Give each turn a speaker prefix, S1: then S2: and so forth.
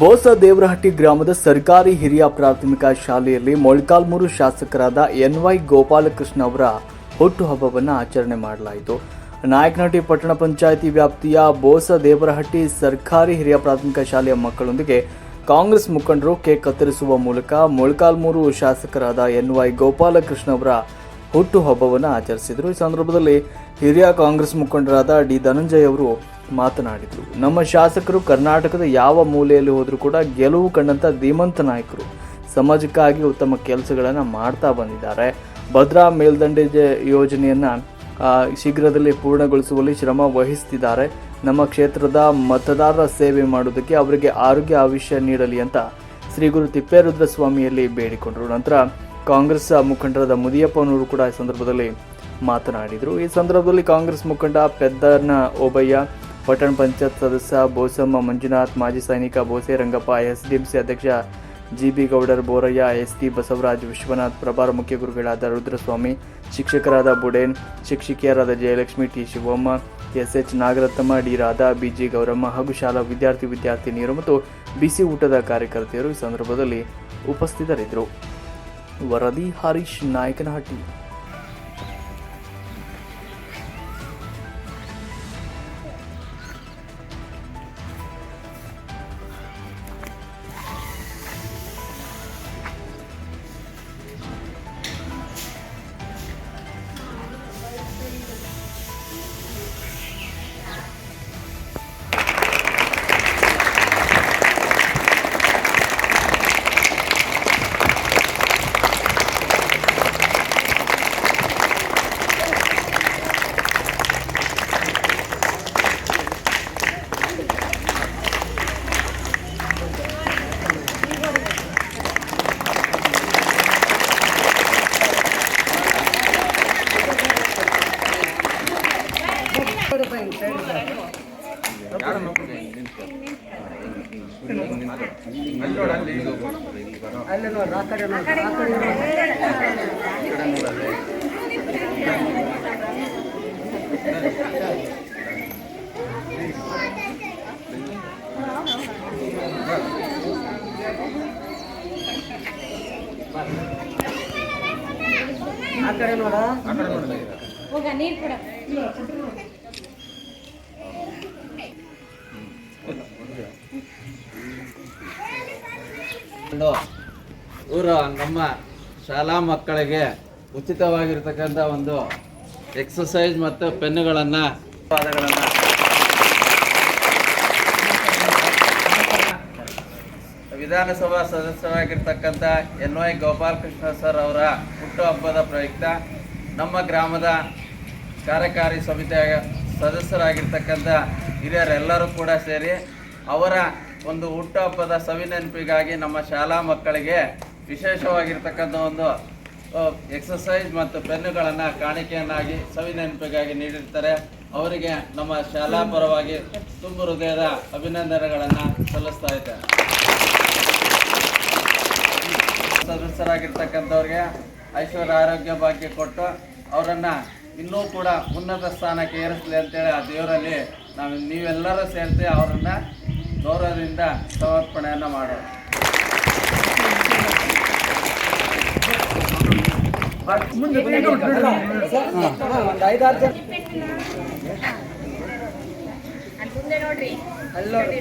S1: ಬೋಸ ದೇವರಹಟ್ಟಿ ಗ್ರಾಮದ ಸರ್ಕಾರಿ ಹಿರಿಯ ಪ್ರಾಥಮಿಕ ಶಾಲೆಯಲ್ಲಿ ಮೊಳಕಾಲ್ಮೂರು ಶಾಸಕರಾದ ಎನ್ ವೈ ಗೋಪಾಲಕೃಷ್ಣ ಅವರ ಹುಟ್ಟುಹಬ್ಬವನ್ನು ಆಚರಣೆ ಮಾಡಲಾಯಿತು. ನಾಯಕನಹಟ್ಟಿ ಪಟ್ಟಣ ಪಂಚಾಯಿತಿ ವ್ಯಾಪ್ತಿಯ ಬೋಸ ದೇವರಹಟ್ಟಿ ಸರ್ಕಾರಿ ಹಿರಿಯ ಪ್ರಾಥಮಿಕ ಶಾಲೆಯ ಮಕ್ಕಳೊಂದಿಗೆ ಕಾಂಗ್ರೆಸ್ ಮುಖಂಡರು ಕೇಕ್ ಕತ್ತರಿಸುವ ಮೂಲಕ ಮೊಳಕಾಲ್ಮೂರು ಶಾಸಕರಾದ ಎನ್ ವೈ ಗೋಪಾಲಕೃಷ್ಣ ಅವರ ಹುಟ್ಟುಹಬ್ಬವನ್ನು ಆಚರಿಸಿದರು. ಈ ಸಂದರ್ಭದಲ್ಲಿ ಹಿರಿಯ ಕಾಂಗ್ರೆಸ್ ಮುಖಂಡರಾದ ಡಿ. ಧನಂಜಯ್ ಅವರು ಮಾತನಾಡಿದರು. ನಮ್ಮ ಶಾಸಕರು ಕರ್ನಾಟಕದ ಯಾವ ಮೂಲೆಯಲ್ಲಿ ಹೋದರೂ ಕೂಡ ಗೆಲುವು ಕಂಡಂಥ ಧೀಮಂತ ನಾಯಕರು ಸಮಾಜಕ್ಕಾಗಿ ಉತ್ತಮ ಕೆಲಸಗಳನ್ನು ಮಾಡ್ತಾ ಬಂದಿದ್ದಾರೆ. ಭದ್ರಾ ಮೇಲ್ದಂಡೆ ಯೋಜನೆಯನ್ನು ಶೀಘ್ರದಲ್ಲಿ ಪೂರ್ಣಗೊಳಿಸುವಲ್ಲಿ ಶ್ರಮ ವಹಿಸ್ತಿದ್ದಾರೆ. ನಮ್ಮ ಕ್ಷೇತ್ರದ ಮತದಾರರ ಸೇವೆ ಮಾಡೋದಕ್ಕೆ ಅವರಿಗೆ ಆರೋಗ್ಯ ಆವಿಷ್ಯ ನೀಡಲಿ ಅಂತ ಶ್ರೀ ಗುರು ತಿಪ್ಪೇರುದ್ರ ಸ್ವಾಮಿಯಲ್ಲಿ ಬೇಡಿಕೊಂಡರು. ನಂತರ ಕಾಂಗ್ರೆಸ್ ಮುಖಂಡರಾದ ಮುದಿಯಪ್ಪನವರು ಕೂಡ ಈ ಸಂದರ್ಭದಲ್ಲಿ ಮಾತನಾಡಿದರು. ಈ ಸಂದರ್ಭದಲ್ಲಿ ಕಾಂಗ್ರೆಸ್ ಮುಖಂಡ ಪೆದ್ದರ್ನ ಓಬಯ್ಯ ಪಟ್ಟಣ ಪಂಚಾಯತ್ ಸದಸ್ಯ ಬೋಸಮ್ಮ ಮಂಜುನಾಥ್, ಮಾಜಿ ಸೈನಿಕ ಬೋಸೆ ರಂಗಪ್ಪ, ಎಸ್ಡಿಎಂಸಿ ಅಧ್ಯಕ್ಷ G B Gowdar, Borayya S T Basavaraj, Vishwanath, ಪ್ರಭಾರ ಮುಖ್ಯ ಗುರುಗಳಾದ ರುದ್ರಸ್ವಾಮಿ, ಶಿಕ್ಷಕರಾದ Buden, ಶಿಕ್ಷಕಿಯರಾದ Jayalakshmi T Shivamma S H Nagarathnamma, D Radha, BG Gowramma ಹಾಗೂ ಶಾಲಾ ವಿದ್ಯಾರ್ಥಿ ವಿದ್ಯಾರ್ಥಿನಿಯರು ಮತ್ತು ಬಿಸಿ ಊಟದ ಕಾರ್ಯಕರ್ತೆಯರು ಈ ಸಂದರ್ಭದಲ್ಲಿ ಉಪಸ್ಥಿತರಿದ್ದರು. ವರದಿ ಹರೀಶ್ ನಾಯಕನಹಟ್ಟಿ.
S2: ಅಲ್ಲಿ ನೋಡ್ರಿ ಆ ಕಡೆ ನೋಡ್ರಿ ಆ ಕಡೆ ನೋಡ್ರಿ ಆ ಕಡೆ ನೋಡ
S3: ಹೋಗ ನೀರ್ ಕೊಡ
S4: ಒಂದು ಇವರು ನಮ್ಮ ಶಾಲಾ ಮಕ್ಕಳಿಗೆ ಉಚಿತವಾಗಿರ್ತಕ್ಕಂಥ ಒಂದು ಎಕ್ಸಸೈಸ್ ಮತ್ತು ಪೆನ್ನುಗಳನ್ನು ಪಾದಗಳನ್ನು ವಿಧಾನಸಭಾ ಸದಸ್ಯರಾಗಿರ್ತಕ್ಕಂಥ ಎನ್ ವೈ ಗೋಪಾಲಕೃಷ್ಣ ಸರ್ ಅವರ ಹುಟ್ಟುಹಬ್ಬದ ಪ್ರಯುಕ್ತ ನಮ್ಮ ಗ್ರಾಮದ ಕಾರ್ಯಕಾರಿ ಸಮಿತಿಯ ಸದಸ್ಯರಾಗಿರ್ತಕ್ಕಂಥ ಹಿರಿಯರೆಲ್ಲರೂ ಕೂಡ ಸೇರಿ ಅವರ ಒಂದು ಹುಟ್ಟುಹಬ್ಬದ ಸವಿನೆನಪಿಗಾಗಿ ನಮ್ಮ ಶಾಲಾ ಮಕ್ಕಳಿಗೆ ವಿಶೇಷವಾಗಿರ್ತಕ್ಕಂಥ ಒಂದು ಎಕ್ಸಸೈಸ್ ಮತ್ತು ಪೆನ್ನುಗಳನ್ನು ಕಾಣಿಕೆಯನ್ನಾಗಿ ಸವಿನೆನಪಿಗಾಗಿ ನೀಡಿರ್ತಾರೆ. ಅವರಿಗೆ ನಮ್ಮ ಶಾಲಾ ಪರವಾಗಿ ತುಂಬ ಹೃದಯದ ಅಭಿನಂದನೆಗಳನ್ನು ಸಲ್ಲಿಸ್ತಾ ಇದ್ದೇನೆ. ಸದಸ್ಯರಾಗಿರ್ತಕ್ಕಂಥವ್ರಿಗೆ ಐಶ್ವರ್ಯ ಆರೋಗ್ಯ ಭಾಗ್ಯ ಕೊಟ್ಟು ಅವರನ್ನು ಇನ್ನೂ ಕೂಡ ಉನ್ನತ ಸ್ಥಾನಕ್ಕೆ ಏರಿಸಲಿ ಅಂತೇಳಿ ಆ ದೇವರಲ್ಲಿ ನಾವು ನೀವೆಲ್ಲರೂ ಸೇರಿಸಿ ಅವರನ್ನು ಗೌರವದಿಂದ ಸಮರ್ಪಣೆಯನ್ನು ಮಾಡೋಣ.
S2: ಒಂದು ಐದಾರು ಜನ.
S3: ಮುಂದೆ ನೋಡ್ರಿ.
S2: ಅಲ್ಲಿ ನೋಡ್ರಿ